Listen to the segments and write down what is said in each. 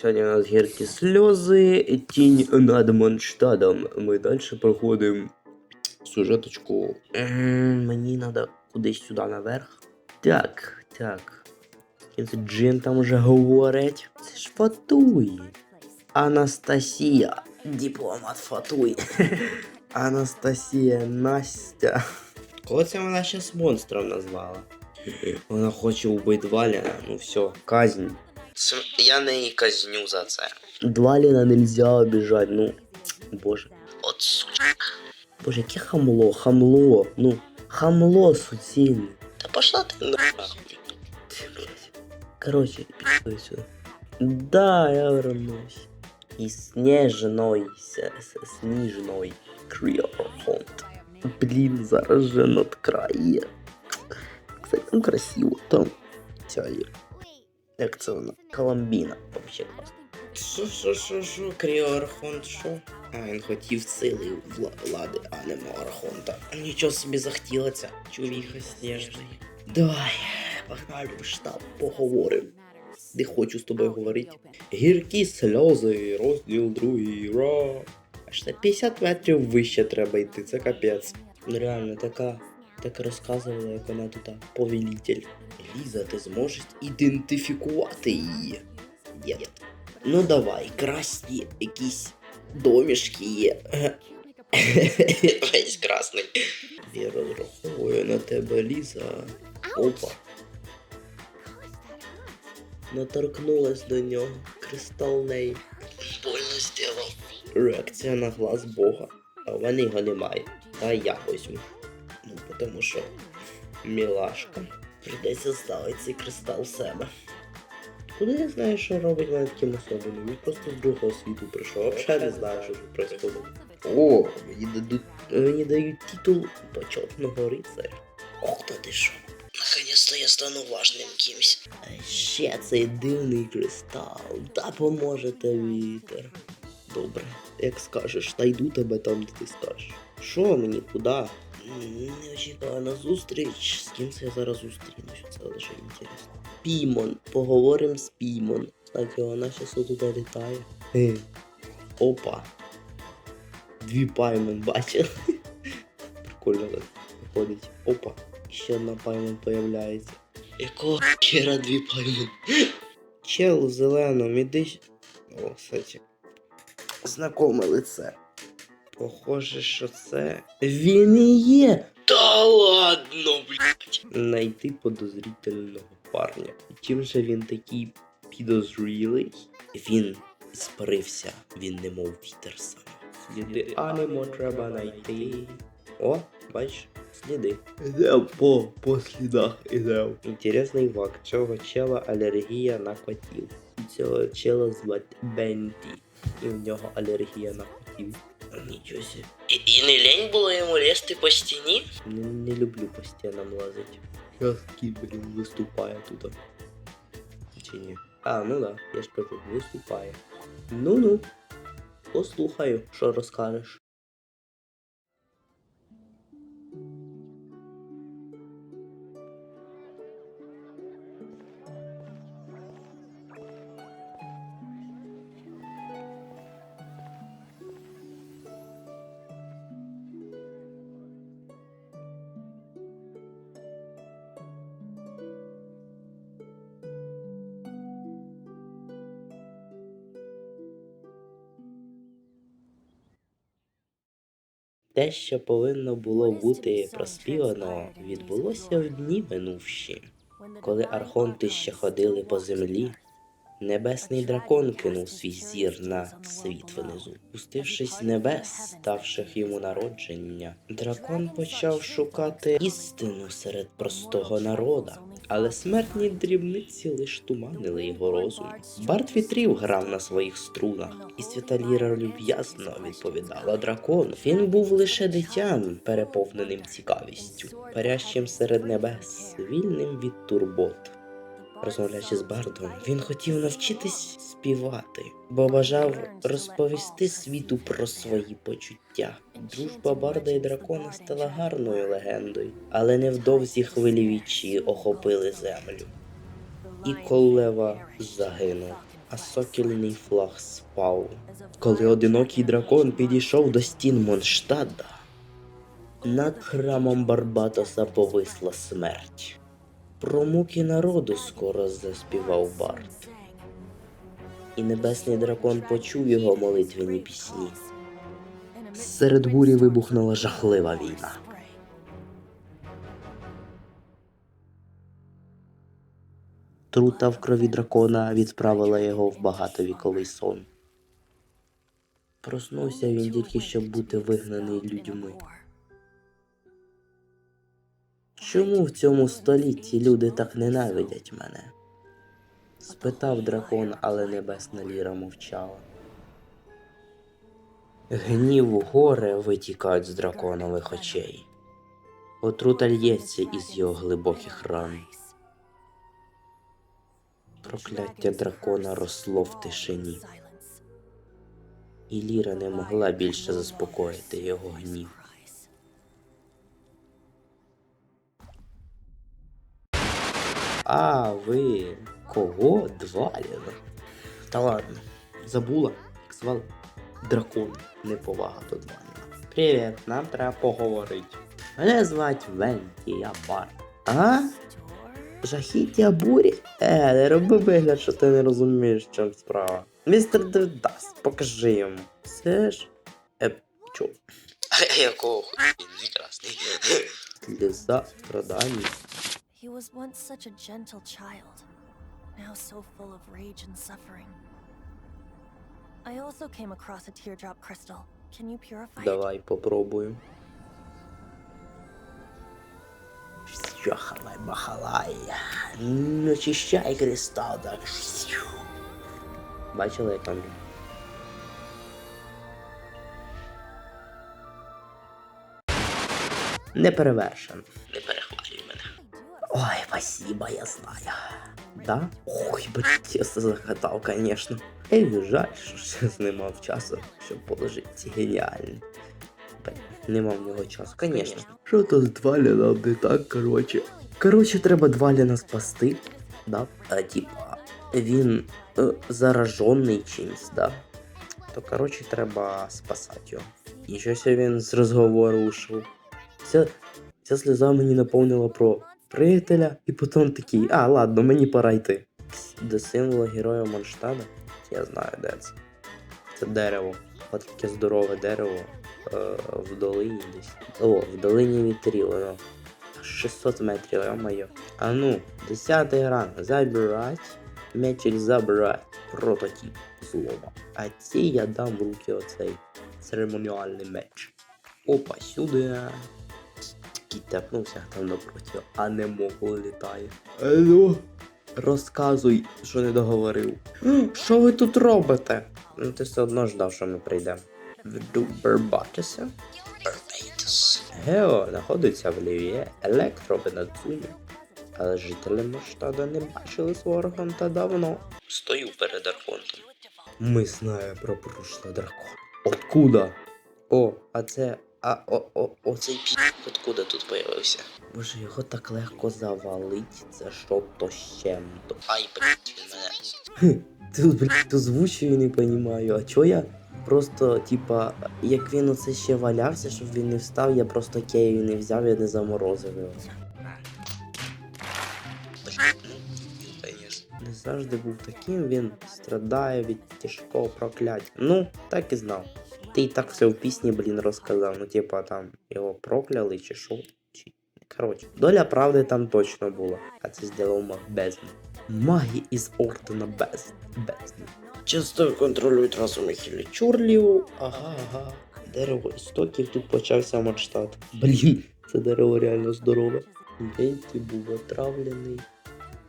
Сьогодні у нас гіркі сльози, тінь над Монштадом. Ми далі проходимо сюжеточку. Мені треба кудись сюди наверх. Так, так. З це Джин там вже говорить. Це ж Фатуй. Анастасія. Дипломат Фатуй. Анастасія Настя. Кого це вона зараз монстром назвала? Вона хоче убити Валяна, ну все, казнь. Я не казню за це. Дваліна нельзя обіжати, ну. Боже. От сучка. Боже, яке хамло, хамло, ну, хамло суцільне. Та пошла ти нахуй. Короче, пішли сюди. Да, я вернусь. І снежной, с- с- сніжной Кріорхонд. Блін, зараз же над крає. Кстати, там красиво, там ця є. Як це вона? Коломбіна. Вообще класно. Що, що, що, що, Кріорхонд, що? А, він хотів сили вла- влади, а не архонта. Нічого собі захотілося, чувіха сніжний. Давай, погнали в штаб, поговоримо. Не хочу з тобою говорити. Гіркі сльози, розділ другий, ра. Аж на 50 метрів вище треба йти, це капець. Ну реально, така, так розказувала, як вона тут а, повелитель. Ліза, ти зможеш ідентифікувати її. Є. Ну давай, красні якісь домішки є. Весь красний. Я розраховую на тебе, Ліза. Опа. Наторкнулась до нього. Кристал неї. Больно зробив. Реакція на глаз Бога. А в мене його немає. Та я возьму. Ну, тому що мілашка. Прийдеться ставити цей кристал себе. Куди я знаю, що робить мене таким особливим? Він просто з другого світу прийшов. Взагалі не знаю, що тут происходит. О, мені дадуть, мені дають титул почетного рицаря. Ох, та ти що? Наконец-то я стану важним кимсь. А ще цей дивний кристал. Та поможе те вітер. Добре, як скажеш, та йду тебе там, де ти скажеш. Що мені, куди? М, Неочікувана зустріч. З ким я зараз зустрінусь? Це лише інтересно. Пімон. Поговоримо з Пімон. Кстати, вона зараз отут літає. Опа. Дві паймон бачили. Прикольно так виходить. Опа. Ще одна паймон появляється. Якого хера дві паймон? Чел в зеленому, іди. О, кстати. Знакоме лице. Похоже, що це. Він і є. Та ладно, блядь. Найти подозрительного парня. Чим же він такий підозрілий? Він спарився, він немов вітер сам. Сліди анемо треба знайти. О, бачиш, сліди. Ідем по, по слідах ідем. Інтересний факт. Цього чела алергія на котів. Цього чела звати Бенті. І в нього алергія на котів. Нічого себе. І, і не лень було йому лізти по стіні? Не, не люблю по стінам лазити. Яский, блін, виступає тут. Чи ні? А, ну да, я ж кажу, виступає. Ну-ну. Послухаю, що розкажеш. Те, що повинно було бути проспівано, відбулося в дні минувші. Коли архонти ще ходили по землі, небесний дракон кинув свій зір на світ внизу. Пустившись з небес, ставших йому народження, дракон почав шукати істину серед простого народа. Але смертні дрібниці лиш туманили його розум. Барт вітрів грав на своїх струнах, і свята ліра люб'язно відповідала дракону. Він був лише дитям, переповненим цікавістю, парящим серед небес, вільним від турбот. Розмовляючи з Бардом, він хотів навчитись співати, бо бажав розповісти світу про свої почуття. Дружба Барда і дракона стала гарною легендою, але невдовзі хвилі вічі охопили землю. І Колева загинув. а сокільний флаг спав. Коли одинокий дракон підійшов до стін Монштада, над храмом Барбатоса повисла смерть. Про муки народу скоро заспівав Барт. І небесний дракон почув його молитвені пісні. Серед бурі вибухнула жахлива війна. Трута в крові дракона відправила його в багатовіковий сон. Проснувся він тільки щоб бути вигнаний людьми. Чому в цьому столітті люди так ненавидять мене? спитав дракон, але небесна ліра мовчала. Гнів горе витікають з драконових очей. Отрута лється із його глибоких ран. Прокляття дракона росло в тишині, і Ліра не могла більше заспокоїти його гнів. А ви кого Дваліна? Та ладно, забула, як звали дракон. Неповага до Дваліна. Привіт, нам треба поговорити. Мене звать Венті, я бар. А? Жахіття бурі? Е, не роби вигляд, що ти не розумієш, в чому справа. Містер Девдас, покажи йому. Це ж. Е, чо? Якого хуй він красний? Сліза страданий. He was once such a gentle child, now so full of rage and suffering. I also came across a teardrop crystal. Can you purify? Давай попробуємо. Щахалай бахалай. Ну, очищай кристал, так. Бачили, як там? Не Ой, спасибо, я знаю. Да? Ой, я все захотав, конечно. Ей, жаль, що ще не мав часу, щоб положити ці геніальні. Блін, Нема в нього часу, конечно. Що то з Дваліном не так, короче. Короче, треба Дваліна спасти, да? А типа, він е, заражений чимсь, да? То короче, треба спасати його. І щось він з розговору ушов. Ця, ця сльоза мені наповнила про приятеля, і потім такий, а, ладно, мені пора йти. До символа героя Монштада, я знаю, де це. Це дерево. От таке здорове дерево е, в долині десь. О, в долині вітрів, воно. 600 метрів, я моє. А ну, 10 ранг, забирать, м'ячик забирать, прототип злома. А ці я дам в руки оцей церемоніальний меч. Опа, сюди. Кіт тепнувся там напроти, а не могло літає. Алло, розказуй, що не договорив. Що ви тут робите? Ну ти все одно ждав, що ми прийдемо. В Барбатися? Гео знаходиться в Лів'є, електро Бенадзумі. Але жителі Моштада не бачили свого архонта давно. Стою перед архонтом. Ми знаємо про прошлый дракон. Откуда? О, а це. А о, о, о цей пі... Откуда тут появився? Боже, його так легко завалить, це що то з чим-то. Ай, блядь, мене. Тут, блядь, озвучую не понімаю. А чо я просто, типа, як він оце ще валявся, щоб він не встав, я просто Кею не взяв, я не заморозив його. Не завжди був таким, він страдає від тяжкого прокляття. Ну, так і знав. Ти і так все в пісні, блін, розказав. Ну, типа там його прокляли чи що. Чи... Коротше, доля правди там точно була, а це зробив маг бездни. Маги із ордена без... бездни. Часто контролюють разом хілі чурлів. Ага, ага. Дерево істоків тут почався Мадштат. Блін, це дерево реально здорове. Бенті був отравлений.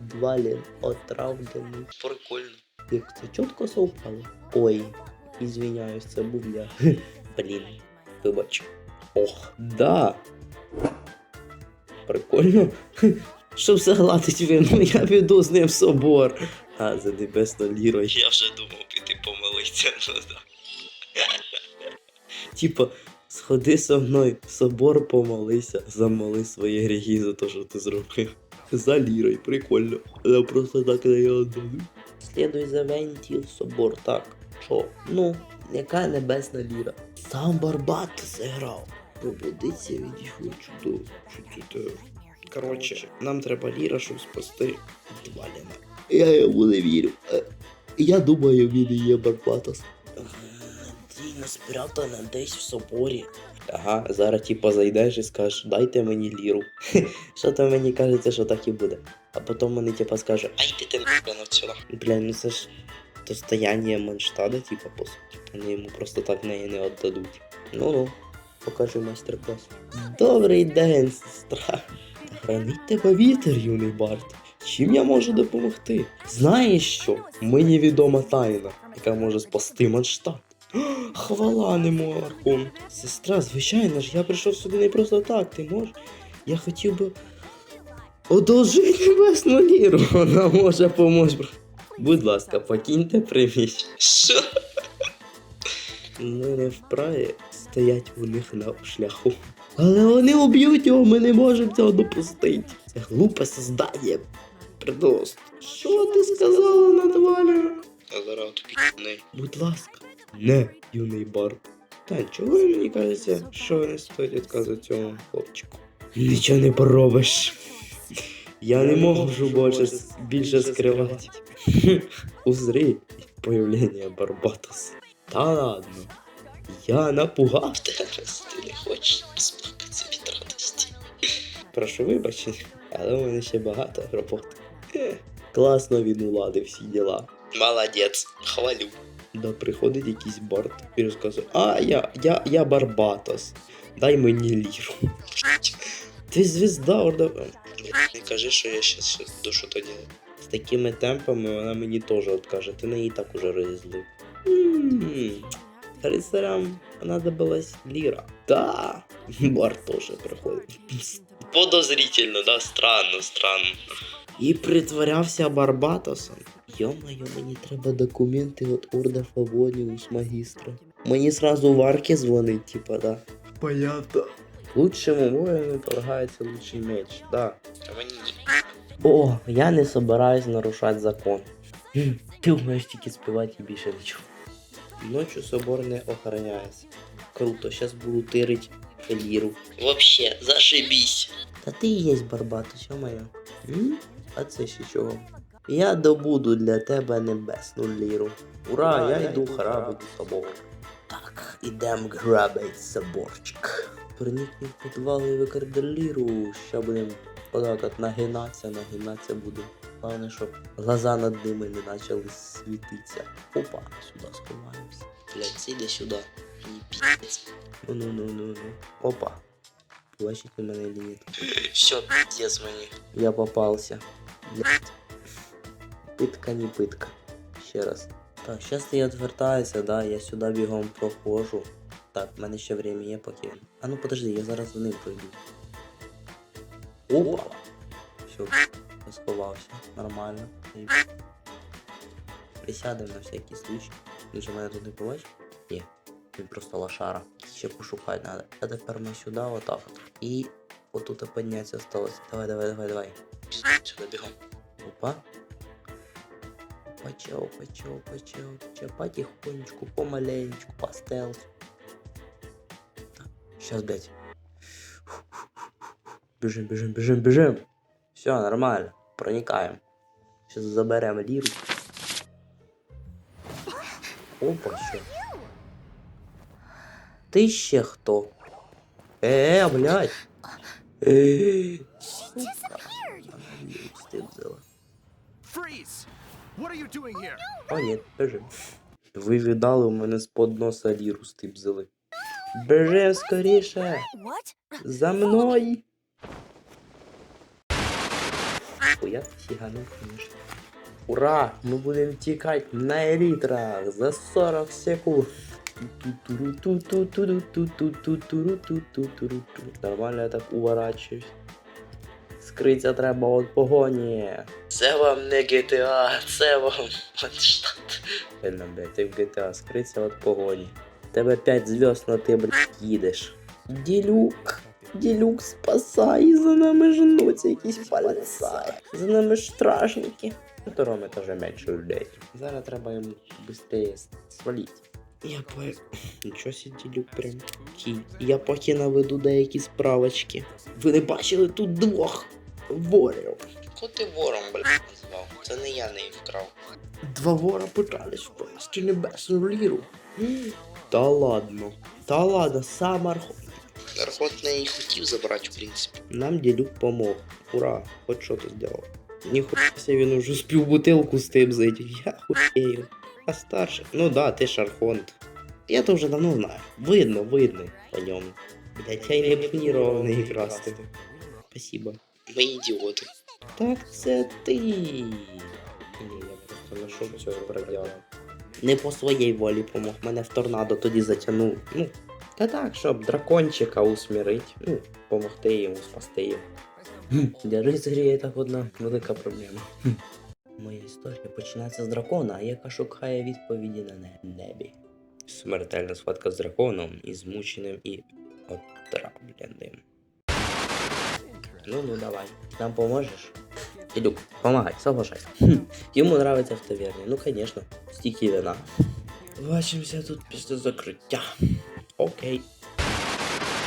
Двалін отравлений. Прикольно. Як це чітко совпало. Ой, Извиняюсь, це був я. Блін, вибач. Ох, да. Прикольно. Щоб загладить вину, я піду з ним в собор. А, за небесно ліро, я вже думав піти помилитися. Ну, да. Типа, сходи со мною в собор помолися, замоли свої гріхи за те, що ти зробив. За лірою, прикольно. Я просто так не його. Слідуй за Вентіл собор, так. Що? Ну, яка небесна ліра? Сам Барбат зіграв. Пробудиться відійшли чудово. Е, Коротше, нам треба ліра, щоб спасти Дваліна. Я йому не вірю. Е, Я думаю, він і є Барбатос. Надійно спрятана десь в соборі. Ага, зараз типа зайдеш і скажеш, дайте мені ліру. Що там мені кажеться, що так і буде. А потім вони типа скаже, ай ти ти нахрен отсюда. Бля, ну це ж достояння Манштада, типа, по суті. Вони йому просто так неї не віддадуть. Ну-ну, покажи майстер-клас. Добрий день, сестра. Хранить тебе вітер, юний Барт. Чим я можу допомогти? Знаєш що? Мені відома тайна, яка може спасти Манштадт. Хвала нему, Архун. Сестра, звичайно ж, я прийшов сюди не просто так, ти можеш. Я хотів би. Одолжити небесну ліру, вона може помочь. Будь ласка, покиньте приміщення. Що? Ми не вправі стоять у них на шляху. Але вони уб'ють його, ми не можемо цього допустити. Це глупе создання. Придост. Що ти сказала Наталя? Зараз тупі. Будь ласка. Не, юний бар. Та чого мені кажеться, що не стоїть відказувати цьому хлопчику? Нічого не поробиш. Я не можу більше, більше скривати. Узри появлення Барбатоса. Та ладно. Я напугав тебе, раз ти не хочеш розплакатися від радості. Прошу вибачення, але у мене ще багато роботи. Класно він уладив всі діла. Молодець, хвалю. Да приходить якийсь бард і розказує, а я, я, я Барбатос. Дай мені ліру. Ти звізда, орда. Не кажи, що я щас душу то ділаю. З такими темпами вона мені теж откаже, ти неї так уже розізлив. Рицарям понадобилась ліра. Да, бар теж приходить. Подозрительно, да, странно, странно. І притворявся Барбатосом. Йо-моє, мені треба документи від Орда Фавоніус магістра. Мені сразу в арки дзвонить, типа, да. Понятно. Лучшему воїну полагається лучший меч, да. О, я не собираюсь нарушати закон. Ти вмієш тільки співати і більше нічого. Ночью собор не охороняється. Круто, сейчас буду тирить ліру. Вообще, зашибісь. Та ти і є Барбатос, ё-моє. А це ще чого? Я добуду для тебе небесну ліру. Ура, я йду храбити собор. Так, ідем грабить соборчик. Проникни в підвал і викради. Ще будем отак от нагинатися, нагинатися будем. Главное, щоб глаза над ними не почали світитися. Опа, сюди сховаємося. Блять, сиди сюди. Ну ну ну ну ну. Опа. Бачите мене ліміт. Все, пиздец мені. Я попався. Питка не питка. Ще раз. Так, зараз я відвертаюся, да, я сюди бігом проходжу. Так, в мене ще время є поки. А ну подожди, я зараз за ним пройду. Опа! Все, я сховався. Нормально. Присядемо на всякий случай. Він же мене тут не побачив? Ні. Він просто лошара. Ще пошукати треба. А тепер ми сюди, отак. от. І отут піднятися осталось. Давай, давай, давай, давай. Сюди бігом. Опа. Почав, почав, почав, почав. Потихонечку, помаленечку, по стелсу. Сейчас, блядь. Бежим, бежим, бежим, бежим. Все, нормально. Проникаем. Сейчас заберем лиру. Опа, що? Ти ще хто? Е, блядь. Е. Doing here? О, ні, бежим. Ви віддали у мене з-под носа ліру стибзили. Бежим скоріше! За мною! Хуя сіганув, конечно. Ура! Ми будемо тікати на елітрах за 40 секунд. Нормально я так уворачуюсь. Скритися треба від погоні. Це вам не GTA, це вам Манштат. Реально, блядь, ти в GTA скритися від погоні. Тебе 5 зв'язд, но ти, блядь, їдеш. Ділюк. Ділюк спасай, за нами женуться якісь поліцаї. За нами ж стражники. Второму етаже менше людей. Зараз треба їм швидше свалити. Я по... Нічого сі ділюк прям. Кі. Я поки наведу деякі справочки. Ви не бачили тут двох ворів? Кого ти вором, блядь, назвав? Це не я не вкрав. Два вора питались вкрасти небесну ліру. Та ладно. Та ладно, сам Архот. Архот не і хотів забрати, в принципі. Нам ділюк помог. Ура, хоч що ти зробив. Ніхуя себе, він уже спів бутилку з тим зайти. Я хуєю. А старший? Ну да, ти ж Архонт. Я то вже давно знаю. Видно, видно по ньому. Блять, я й не планував не красти. Спасибо. Ми ідіоти. Так це ти. Ні, я просто знайшов цього бродягу. Не по своїй волі помог, мене в торнадо тоді затягнув. Ну, та так, щоб дракончика усмірить. Ну, помогти йому, спасти його. Для рицаря так одна велика проблема. Моя історія починається з дракона, яка шукає відповіді на небі. Смертельна схватка з драконом і змученим і отравленим. Ну ну давай. Нам поможеш? Ідук, помогай, соглашайся. Хм, ему нравится в таверне. Ну, конечно, стики вина. Бачимося тут після закриття. Окей.